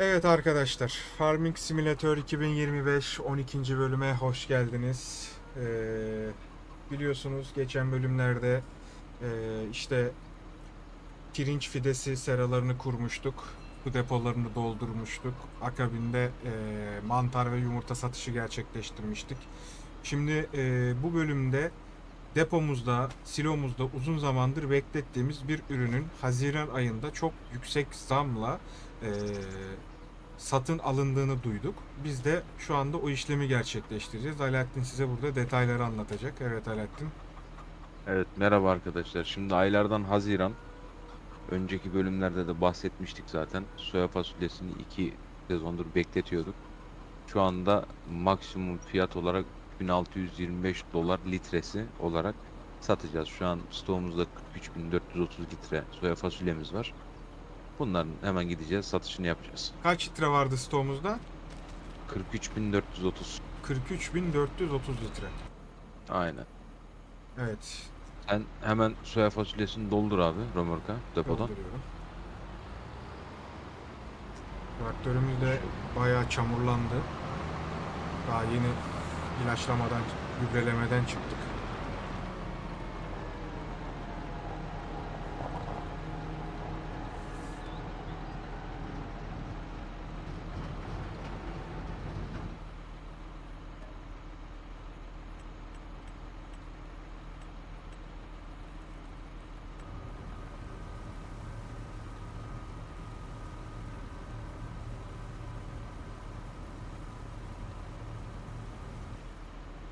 Evet arkadaşlar, Farming Simulator 2025 12. bölüme hoş geldiniz. Ee, biliyorsunuz geçen bölümlerde e, işte pirinç fidesi seralarını kurmuştuk. Bu depolarını doldurmuştuk. Akabinde e, mantar ve yumurta satışı gerçekleştirmiştik. Şimdi e, bu bölümde depomuzda, silomuzda uzun zamandır beklettiğimiz bir ürünün Haziran ayında çok yüksek zamla e, satın alındığını duyduk. Biz de şu anda o işlemi gerçekleştireceğiz. Alaaddin size burada detayları anlatacak. Evet Alaaddin. Evet merhaba arkadaşlar. Şimdi aylardan Haziran. Önceki bölümlerde de bahsetmiştik zaten. Soya fasulyesini iki sezondur bekletiyorduk. Şu anda maksimum fiyat olarak 1625 dolar litresi olarak satacağız. Şu an stoğumuzda 43430 litre soya fasulyemiz var. Bunların hemen gideceğiz satışını yapacağız. Kaç litre vardı stoğumuzda? 43430. 43.430 litre. Aynen. Evet. Sen hemen soya fasulyesini doldur abi römorka depodan. Dolduruyorum. Traktörümüz de bayağı çamurlandı. Daha yeni ilaçlamadan, gübrelemeden çıktık.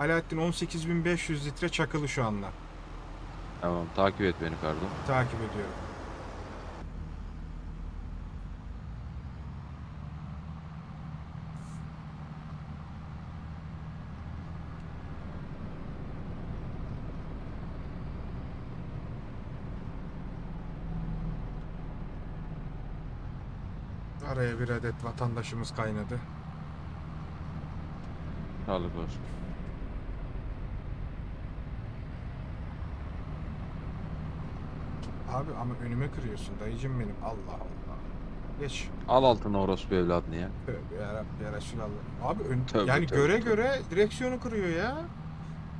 Alaaddin 18.500 litre çakılı şu anda. Tamam takip et beni Kardo. Takip ediyorum. Araya bir adet vatandaşımız kaynadı. Sağlık olsun. Abi ama önüme kırıyorsun dayıcım benim. Allah Allah. Geç. Al altına orospu evladını ya. Tövbe yarabbim ya Resulallah. Abi ön- Tövbe, yani tövbe, göre tövbe. göre direksiyonu kırıyor ya.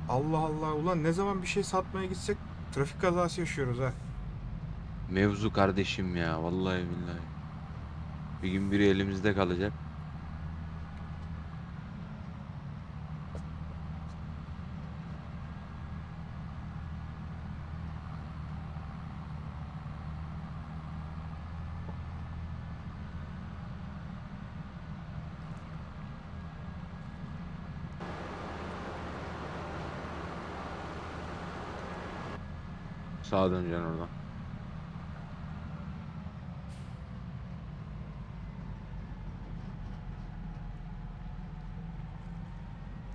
Allah Allah. Ulan ne zaman bir şey satmaya gitsek trafik kazası yaşıyoruz ha. Mevzu kardeşim ya vallahi billahi. Bir gün biri elimizde kalacak. Sağa döneceksin oradan.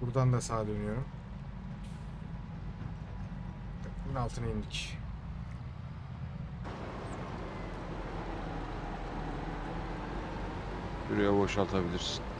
Buradan da sağa dönüyorum. Bunun altına indik. Şuraya boşaltabilirsin.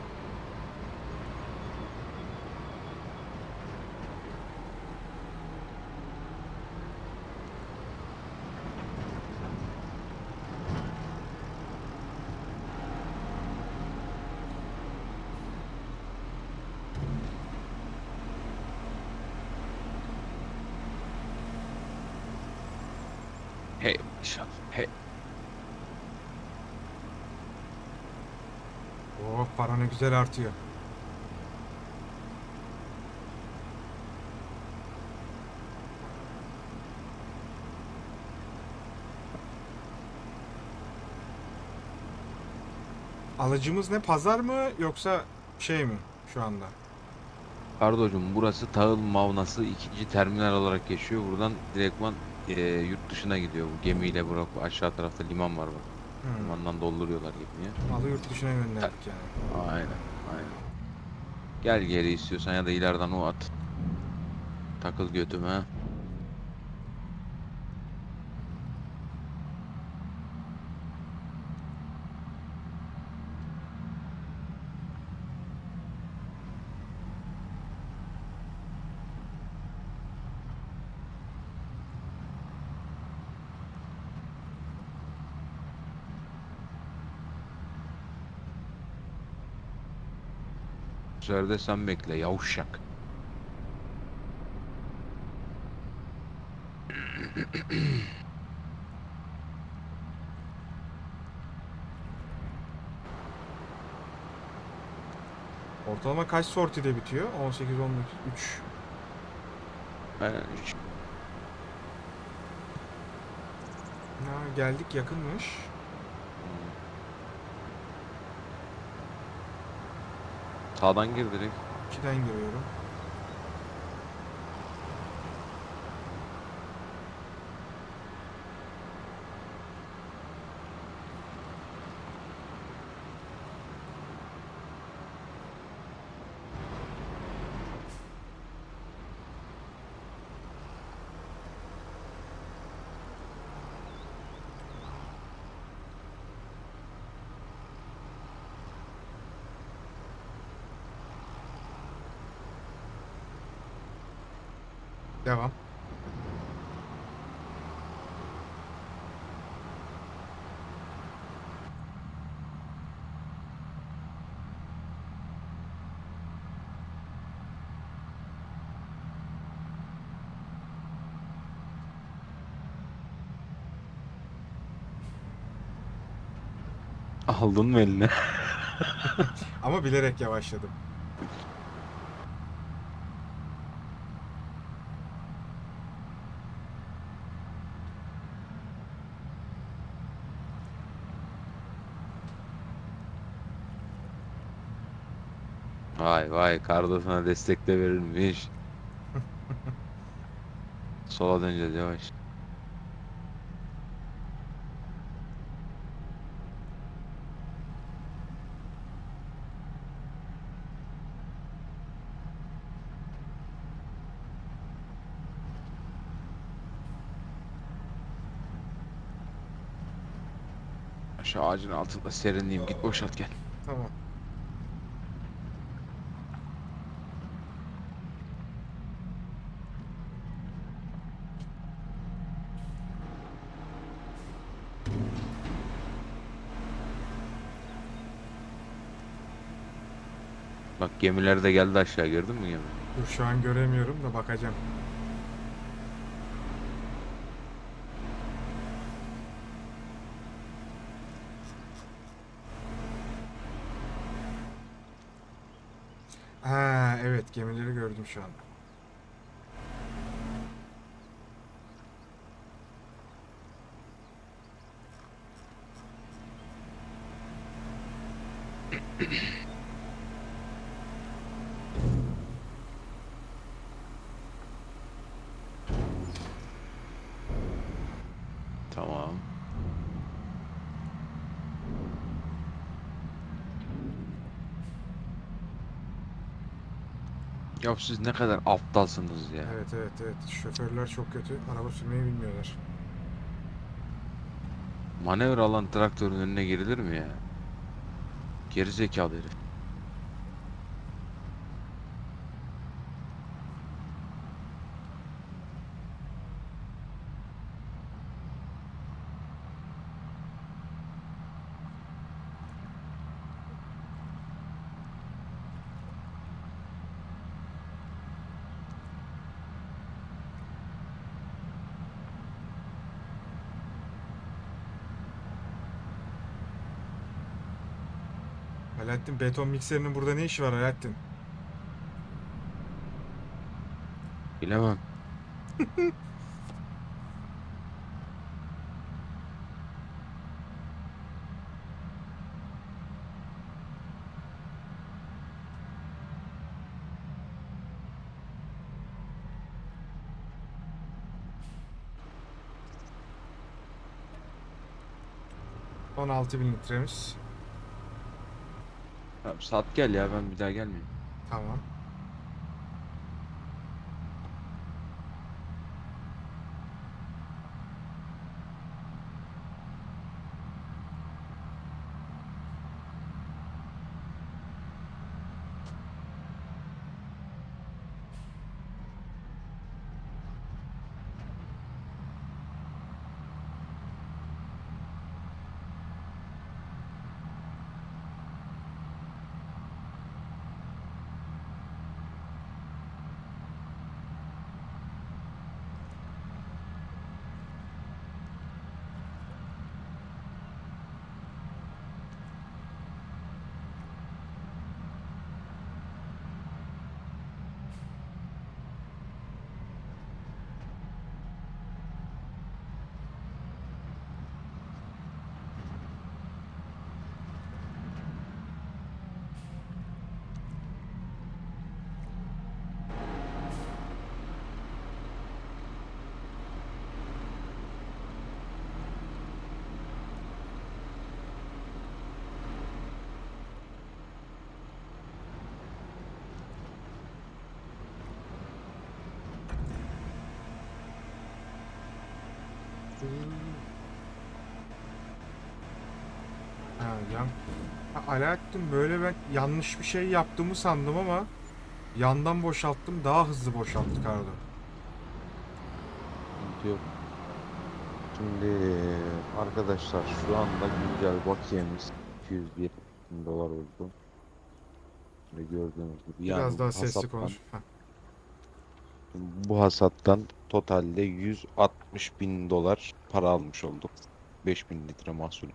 Hey maşallah. Hey. Oh para ne güzel artıyor. Alıcımız ne pazar mı yoksa şey mi şu anda? Kardocuğum burası Tahıl Mavnası ikinci terminal olarak geçiyor. Buradan direktman e, yurt dışına gidiyor bu gemiyle bırak aşağı tarafta liman var bak. Hmm. Limandan dolduruyorlar gemiye. Malı yurt dışına gönderdik yani. Aynen, aynen. Gel geri istiyorsan ya da ileriden o at. Takıl götüme. Sefer de sen bekle yavşak. Ortalama kaç sortide bitiyor? 18 19 3. Aynen üç. Ha, geldik yakınmış. Sağdan gir direkt. 2'den giriyorum. Devam. Aldın mı eline? Ama bilerek yavaşladım. Vay vay karda sana destek de verilmiş. Sola döneceğiz yavaş. Şu ağacın altında serinleyeyim git boşalt gel. Tamam. Bak gemiler de geldi aşağı gördün mü gemi? Dur şu an göremiyorum da bakacağım. Ha evet gemileri gördüm şu an. Tamam. Ya siz ne kadar aptalsınız ya. Evet evet evet şoförler çok kötü. Araba sürmeyi bilmiyorlar. Manevra alan traktörün önüne girilir mi ya? Geri zekalı herif. Alaaddin beton mikserinin burada ne işi var Alaaddin? Bilemem. bin litremiz. Tamam, sat gel ya ben bir daha gelmeyeyim. Tamam. Ha, yan... ha, Alaaddin böyle ben yanlış bir şey yaptığımı sandım ama yandan boşalttım daha hızlı boşalttık Arda. Yok. Şimdi arkadaşlar şu anda güncel bakiyemiz 201 bin dolar oldu. Ve gördüğünüz gibi Biraz yani daha sesli konuş. Heh. Bu hasattan totalde 160 bin dolar para almış olduk. 5000 litre mahsul.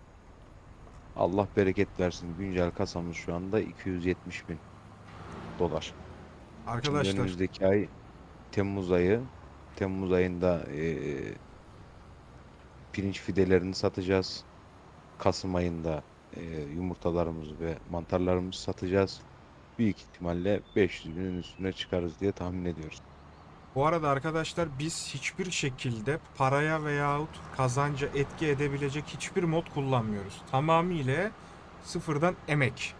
Allah bereket versin. Güncel kasamız şu anda 270 bin dolar. Şimdi Arkadaşlar önümüzdeki ay Temmuz ayı. Temmuz ayında eee, pirinç fidelerini satacağız. Kasım ayında eee, yumurtalarımızı ve mantarlarımızı satacağız. Büyük ihtimalle 500 binin üstüne çıkarız diye tahmin ediyoruz. Bu arada arkadaşlar biz hiçbir şekilde paraya veyahut kazanca etki edebilecek hiçbir mod kullanmıyoruz. Tamamıyla sıfırdan emek.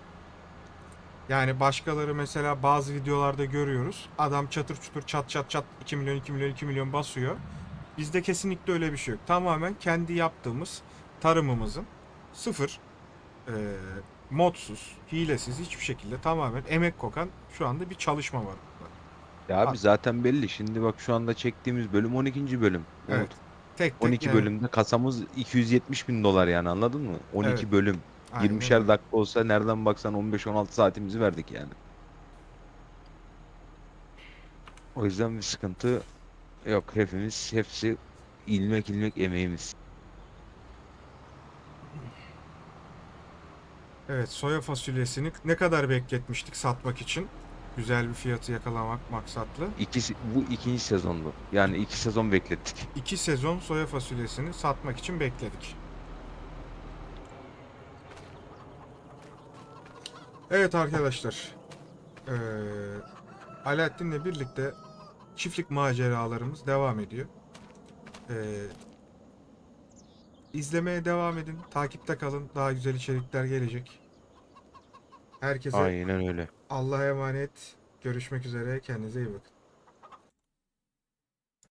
Yani başkaları mesela bazı videolarda görüyoruz. Adam çatır çutur çat çat çat 2 milyon 2 milyon 2 milyon basıyor. Bizde kesinlikle öyle bir şey yok. Tamamen kendi yaptığımız tarımımızın sıfır eee, modsuz, hilesiz hiçbir şekilde tamamen emek kokan şu anda bir çalışma var. Ya abi zaten belli. Şimdi bak şu anda çektiğimiz bölüm 12. bölüm. Evet. Umut. Tek tek 12 yani- bölümde kasamız 270 bin dolar yani anladın mı? 12 Evet. bölüm. Aynen 20'şer öyle. dakika olsa nereden baksan 15-16 saatimizi verdik yani. O yüzden bir sıkıntı yok. Hepimiz hepsi ilmek ilmek emeğimiz. Evet, soya fasulyesini ne kadar bekletmiştik satmak için? Güzel bir fiyatı yakalamak maksatlı. İkisi, bu ikinci sezondu. Yani iki sezon beklettik. İki sezon soya fasulyesini satmak için bekledik. Evet arkadaşlar. Eee Alaaddin'le birlikte çiftlik maceralarımız devam ediyor. Eee izlemeye devam edin. Takipte kalın. Daha güzel içerikler gelecek. Herkese Aynen öyle. Allah'a emanet. Görüşmek üzere. Kendinize iyi bakın.